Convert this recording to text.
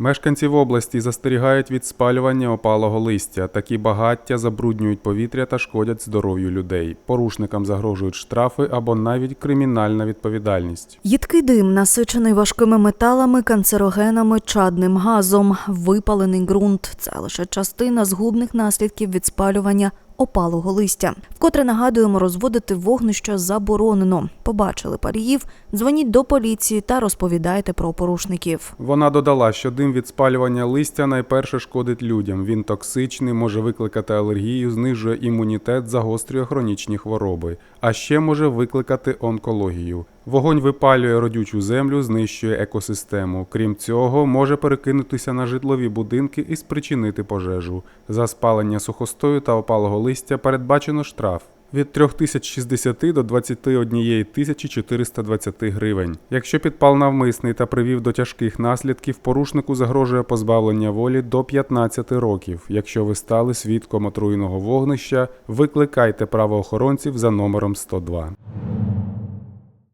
Мешканці в області застерігають від спалювання опалого листя. Такі багаття забруднюють повітря та шкодять здоров'ю людей. Порушникам загрожують штрафи або навіть кримінальна відповідальність. Їдкий дим, насичений важкими металами, канцерогенами, чадним газом, випалений ґрунт це лише частина згубних наслідків від спалювання опалого листя. Вкотре нагадуємо, розводити вогнище заборонено. Побачили паріїв, дзвоніть до поліції та розповідайте про порушників. Вона додала, що дим від спалювання листя найперше шкодить людям. Він токсичний, може викликати алергію, знижує імунітет, загострює хронічні хвороби, а ще може викликати онкологію. Вогонь випалює родючу землю, знищує екосистему. Крім цього, може перекинутися на житлові будинки і спричинити пожежу. За спалення сухостою та опалого листя передбачено штраф. Від 3060 до 21 420 гривень. Якщо підпал навмисний та привів до тяжких наслідків, порушнику загрожує позбавлення волі до 15 років. Якщо ви стали свідком отруєного вогнища, викликайте правоохоронців за номером 102.